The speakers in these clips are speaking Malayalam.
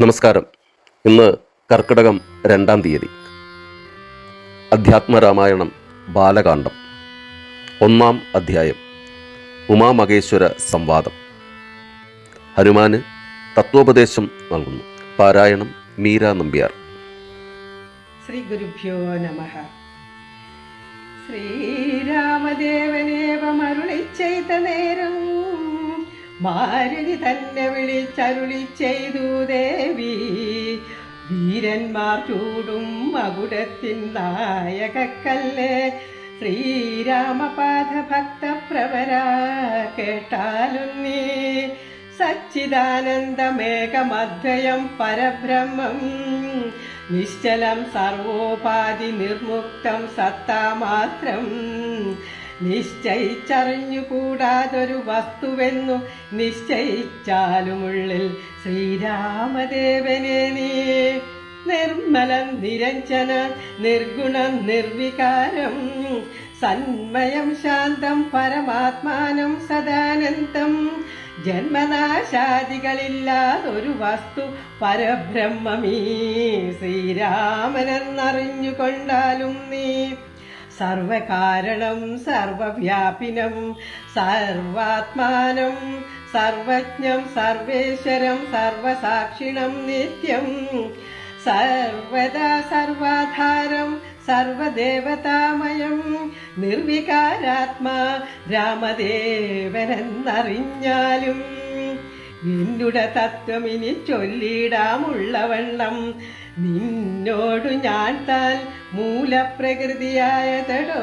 നമസ്കാരം. ഇന്ന് കർക്കിടകം രണ്ടാം തീയതി. അധ്യാത്മരാമായണം ബാലകാന്ഡം. ഒന്നാം അധ്യായം. ഉമാമഹേശ്വര സംവാദം. ഹനുമാന് തത്വോപദേശം നൽകുന്നു. പാരായണം മീര നമ്പ്യാർ. ശ്രീ ഗുരുഭ്യോ നമ. ശ്രീരാമദേവനേവമരുളി ചെയ്ത നേരം മാരുതി തന്നെ വിളിച്ചരുളി ചെയ്തു ദേവി. വീരന്മാർ ചൂടും മകുടത്തിൻ നായകക്കല്ലേ. ശ്രീരാമപാദ ഭക്തപ്രവര കേട്ടാലും നീ സച്ചിദാനന്ദമേകമധ്വയം പരബ്രഹ്മം. നിശ്ചലം സർവോപാധി നിർമുക്തം സത്താമാത്രം. നിശ്ചയിച്ചറിഞ്ഞുകൂടാതൊരു വസ്തുവെന്നു നിശ്ചയിച്ചാലുമുള്ളിൽ ശ്രീരാമദേവനെ നീ. നിർമ്മലം നിരഞ്ജന നിർഗുണം നിർവികാരം സന്മയം ശാന്തം പരമാത്മാനം സദാനന്ദം. ജന്മനാശാദികളില്ലാതൊരു വസ്തു പരബ്രഹ്മമീ. ശ്രീരാമനെന്നറിഞ്ഞുകൊണ്ടാലും നീ സർവകാരണം സർവവ്യാപിനം സർവാത്മാനം സർവജ്ഞം സർവേശ്വരം സർവസാക്ഷിണം നിത്യം. സർവദാ സർവാധാരം സർവദേവതാമയം നിർവികാരാത്മാ രാമദേവനെന്നറിഞ്ഞാലും. നിന്നുടെ ഇനി ചൊല്ലിടാമുള്ളവണ്ണം നിന്നോടു ഞാൻ താൻ മൂലപ്രകൃതിയായതടോ.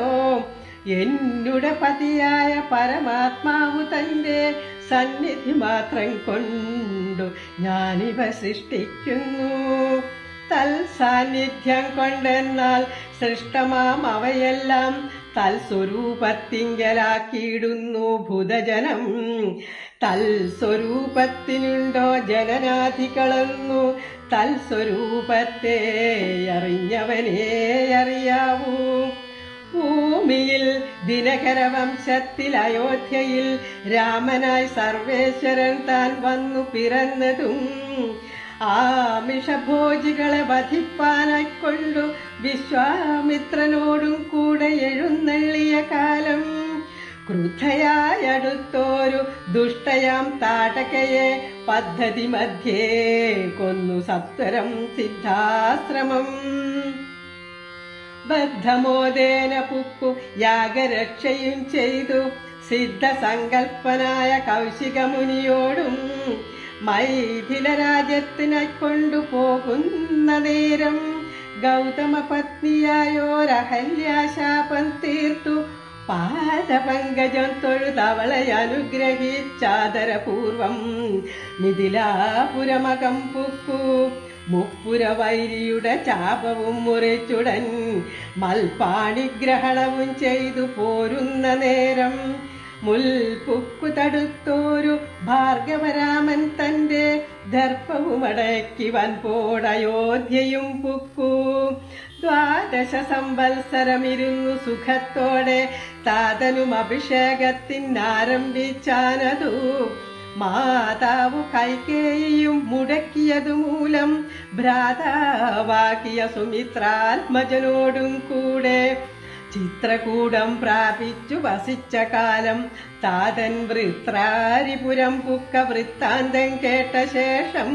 എന്നുടെ പതിയായ പരമാത്മാവു തന്റെ സന്നിധി മാത്രം കൊണ്ടു ഞാനിവ സൃഷ്ടിക്കുന്നു. തൽ സാന്നിധ്യം കൊണ്ടെന്നാൽ സൃഷ്ടമാം അവയെല്ലാം തൽ സ്വരൂപത്തിങ്കലാക്കിയിടുന്നു ഭൂതജനം. തൽ സ്വരൂപത്തിനുണ്ടോ ജനനാധികളെന്നു തൽ സ്വരൂപത്തെ അറിഞ്ഞവനേ അറിയാവൂ. ഭൂമിയിൽ ദിനകര വംശത്തിൽ അയോധ്യയിൽ രാമനായി സർവേശ്വരൻ താൻ വന്നു പിറന്നതും ആമിഷഭോജികളെ വധിപ്പാനായി കൊണ്ടു വിശ്വാമിത്രനോടും കൂടെ എഴുന്നള്ളിയ കാലം. ക്രുദ്ധയായടുത്തോരു ദുഷ്ടയാം താടകയെ പദ്ധതി മധ്യേ കൊന്നു സത്വരം സിദ്ധാശ്രമം. ബദ്ധമോദേന പുക്കു യാഗരക്ഷയും ചെയ്തു. സിദ്ധസങ്കൽപ്പനായ കൗശികമുനിയോടും മൈഥില രാജ്യത്തിനായി കൊണ്ടുപോകുന്ന നേരം ഗൗതമ പത്നിയായോരഹല്യാശാപം തീർത്തു. പാദപങ്കജം തൊഴുതവളയനുഗ്രഹിച്ചാദരപൂർവം മിഥിലാപുരമകം പുക്കു മുപ്പുരവൈരിയുടെ ചാപവും മുറിച്ചുടൻ മൽപാണിഗ്രഹണവും ചെയ്തു പോരുന്ന നേരം മുൽപുക്കു തടുത്തോരു ഭാർഗവരാമൻ തന്റെ ദർപ്പവുമടക്കി വൻപോടയോധ്യയും പുക്കു. ദ്വാദശ സംവത്സരമിരുന്നു സുഖത്തോടെ. താതനും അഭിഷേകത്തിനാരംഭിച്ചാനതു. മാതാവു കൈകേയും മുടക്കിയതു മൂലം ഭ്രാതാവാക്കിയ സുമിത്രാത്മജനോടും കൂടെ ചിത്രകൂടം പ്രാപിച്ചു വസിച്ച കാലം. താതൻ വൃത്രാരിപുരം പുക്ക വൃത്താന്തം കേട്ട ശേഷം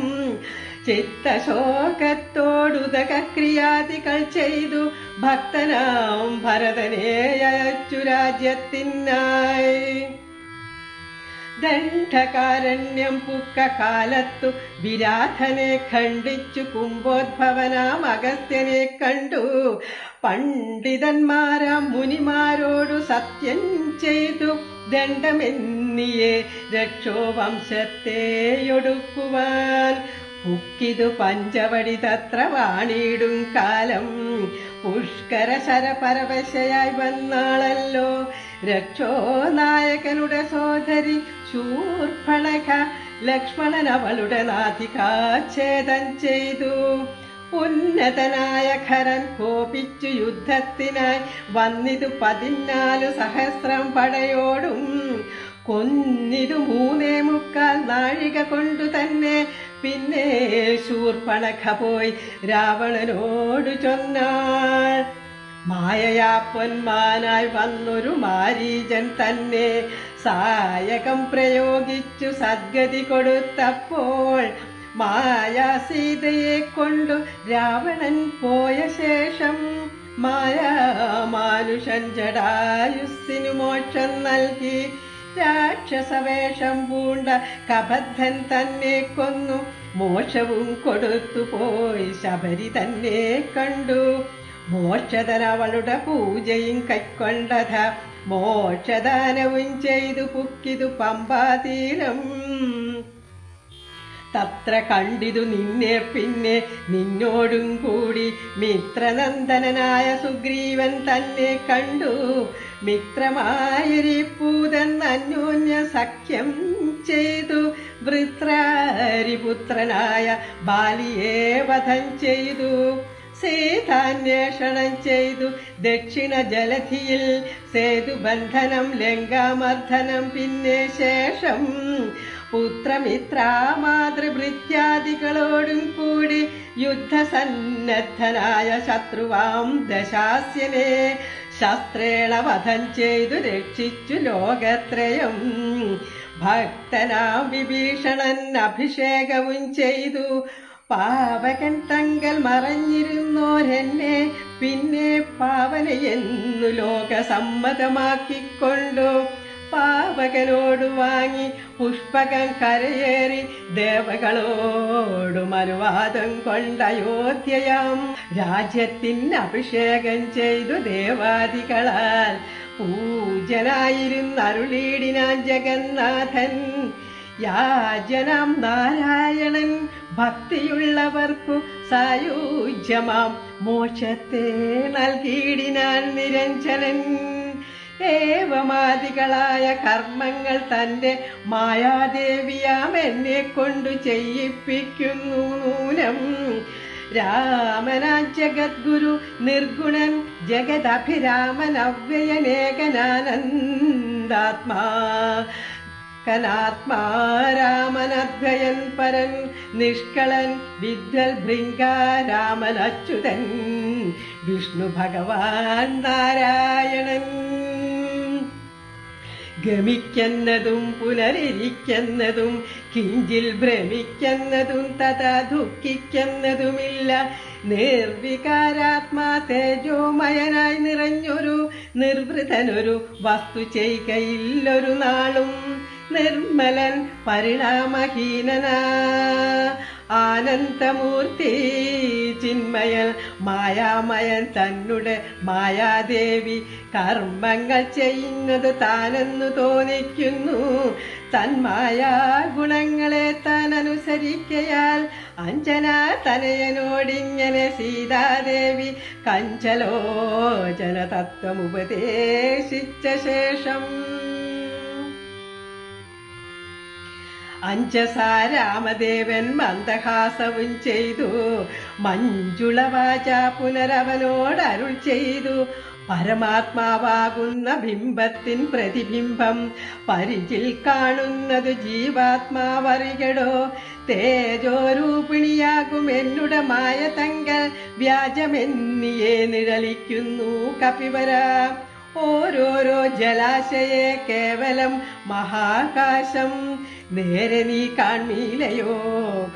ചിത്തശോകത്തോടുദകക്രിയാദികൾ ചെയ്തു. ഭക്തനാം ഭരതനെ അയച്ചു രാജ്യത്തിനായി. ദണ്ഡകാരണ്യം പുക്ക കാലത്തു വിരാധനെ ഖണ്ഡിച്ചു. കുംഭോദ്ഭവനാം അഗസ്ത്യനെ കണ്ടു. പണ്ഡിതന്മാരാം മുനിമാരോടു സത്യം ചെയ്തു. ദണ്ഡമെന്നിയെ രക്ഷോവംശത്തെയൊടുക്കുവാൻ പുക്കിതു പഞ്ചവടി തത്ര വാണിയിടും കാലം. പുഷ്കര ശരപരവശയായി വന്നാളല്ലോ. രക്ഷോ നായകനുടെ സോദരി ശൂർഫണക ലക്ഷ്മണൻ അവളുടെ നാഥികാച്ഛേദം ചെയ്തു. ഉന്നതനായ ഖരൻ കോപിച്ചു യുദ്ധത്തിനായി വന്നിതു പതിനാല് സഹസ്രം പടയോടും. കൊന്നിതു മൂന്നേ മുക്കാൽ നാഴിക കൊണ്ടു തന്നെ പിന്നെ ശൂർപ്പണഖ പോയി രാവണനോട് ചൊന്നാൽ മായയാ പൊന്മാനായി വന്നൊരു മാരീജൻ തന്നെ സായകം പ്രയോഗിച്ചു സദ്ഗതി കൊടുത്തപ്പോൾ മായാ സീതയെ കൊണ്ടു രാവണൻ പോയ ശേഷം മായാ മാനുഷൻ ജടായുസ്സിനു മോക്ഷം നൽകി. രാക്ഷസവേഷം പൂണ്ട കബദ്ധൻ തന്നെ കൊന്നു. മോശവും കൊടുത്തു പോയി. ശബരി തന്നെ കണ്ടു. മോക്ഷതൻ അവളുടെ പൂജയും കൈക്കൊണ്ടത. മോക്ഷദാനവും ചെയ്തു പുക്കിതു പമ്പാതീരം. തത്ര കണ്ടിതു നിന്നെ പിന്നെ നിന്നോടും കൂടി മിത്രനന്ദനായ സുഗ്രീവൻ തന്നെ കണ്ടു. മിത്രമായിരിപ്പൂതൻ അന്യോന്യ സഖ്യം ചെയ്തു. വൃത്രാരിപുത്രനായ ബാലിയെ വധം ചെയ്തു. സീതാന്വേഷണം ചെയ്തു. ദക്ഷിണ ജലധിയിൽ സേതുബന്ധനം ലങ്കാമർദ്ദനം പിന്നെ ശേഷം പുത്രമിത്ര മാതൃഭൃത്യാദികളോടും കൂടി യുദ്ധസന്നദ്ധനായ ശത്രുവാം ദശാസ്യനെ ശസ്ത്രേണ വധം ചെയ്തു രക്ഷിച്ചു ലോകത്രയം. ഭക്തനാം വിഭീഷണൻ അഭിഷേകവും ചെയ്തു. പാവകൻ തങ്കൽ മറഞ്ഞിരുന്നോരെന്നെ പിന്നെ പാവനയെന്നു ലോകസമ്മതമാക്കിക്കൊണ്ടു. പാവകനോട് വാങ്ങി പുഷ്പകം കരയേറി ദേവകളോടും അനുവാദം കൊണ്ട് അയോധ്യയാം. രാജ്യത്തിന് അഭിഷേകം ചെയ്തു ദേവാദികളാൽ പൂജനായിരുന്ന അരുളീടിനാൻ ജഗന്നാഥൻ. യാജനം നാരായണൻ ഭക്തിയുള്ളവർക്കു സായുജ്യമാം. മോക്ഷത്തെ നൽകിയിടിനാൻ നിരഞ്ജനൻ. ഏവമാദികളായ കർമ്മങ്ങൾ തന്റെ മായാദേവിയാം എന്നെ കൊണ്ടു ചെയ്യിപ്പിക്കുന്നു നൂനം. രാമനാ ജഗദ്ഗുരു നിർഗുണൻ ജഗദഭിരാമൻ അവ്യയനേകനാനന്ദാത്മാ. കനാത്മാ രാമനദ്വയൻ പരൻ നിഷ്കളൻ വിദ്വൽ ഭൃംഗാരാമൻ രാമനച്യുതൻ വിഷ്ണു ഭഗവാൻ നാരായണൻ. ഗമിക്കുന്നതും പുനരിരിക്കുന്നതും കിഞ്ചിൽ ഭ്രമിക്കുന്നതും തഥാ ദുഃഖിക്കുന്നതുമില്ല. നിർവികാരാത്മാ തേജോമയനായി നിറഞ്ഞൊരു നിർവൃതനൊരു വസ്തു ചെയ്കയില്ലൊരു നാളും നിർമ്മലൻ പരിണാമഹീനനാ. ആനന്ദമൂർത്തി ചിന്മയൽ മായാമയൻ തന്നുടെ മായാദേവി. കർമ്മങ്ങൾ ചെയ്യുന്നത് താനെന്നു തോന്നിക്കുന്നു. തന്മായാ ഗുണങ്ങളെ താൻ അനുസരിക്കയാൽ അഞ്ജന തനയനോടിങ്ങനെ സീതാദേവി കഞ്ചലോചന തത്വമുപദേശിച്ച ശേഷം അഞ്ചസാരാമദേവൻ മന്ദഹാസവും ചെയ്തു. മഞ്ജുളവാച പുനരവനോട് അരുൾ ചെയ്തു. പരമാത്മാവാകുന്ന ബിംബത്തിൻ പ്രതിബിംബം പരിചിൽ കാണുന്നത് ജീവാത്മാവറികടോ. തേജോരൂപിണിയാകും എന്നുടെ മായ തങ്കൽ വ്യാജമെന്നിയെ നിഴലിക്കുന്നു കപിവര. ഓരോരോ ജലാശയെ കേവലം മഹാകാശം. നേരെ നീ കാൺമീലയോ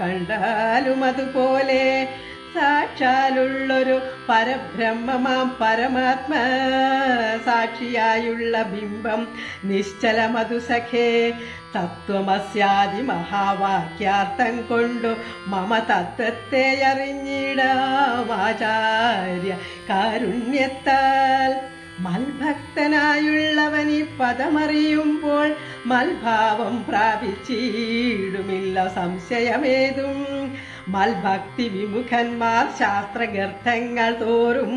കണ്ടാലും അതുപോലെ. സാക്ഷാലുള്ളൊരു പരബ്രഹ്മമാം പരമാത്മ. സാക്ഷിയായുള്ള ബിംബം നിശ്ചലമതു സഖേ തത്വമസ്യാദി മഹാവാക്യാർത്ഥം കൊണ്ടു മമ തത്വത്തെ അറിഞ്ഞിടാം. ആചാര്യ കാരുണ്യത്താൽ. മൽഭക്തനായുള്ളവനി പദമറിയുമ്പോൾ മൽഭാവം പ്രാപിച്ചിടുമില്ല സംശയമേതും. മൽഭക്തി വിമുഖന്മാർ ശാസ്ത്രഗർത്ഥങ്ങൾ തോറും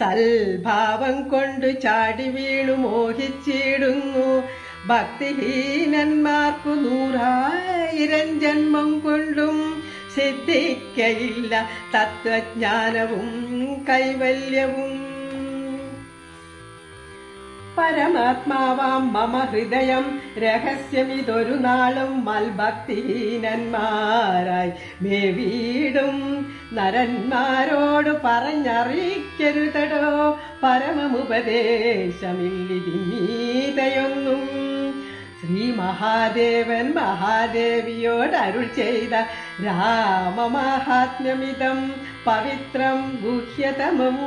സൽഭാവം കൊണ്ടു ചാടി വീണു മോഹിച്ചിടുന്നു. ഭക്തിഹീനന്മാർക്കു നൂറായിരം ജന്മം കൊണ്ടും സിദ്ധിക്കയില്ല തത്വജ്ഞാനവും കൈവല്യവും. പരമാത്മാവാം മമ ഹൃദയം. രഹസ്യമിതൊരു നാളും മൽഭക്തിഹീനന്മാരായി മേവീടും. നരന്മാരോട് പറഞ്ഞറിയിക്കരുതടോ. പരമമുപദേശമില്ലിതിമീതയൊന്നും ശ്രീ മഹാദേവൻ മഹാദേവിയോട് അരുൾ ചെയ്ത രാമമാഹാത്മ്യമിതം. പവിത്രം ഗുഹ്യതമം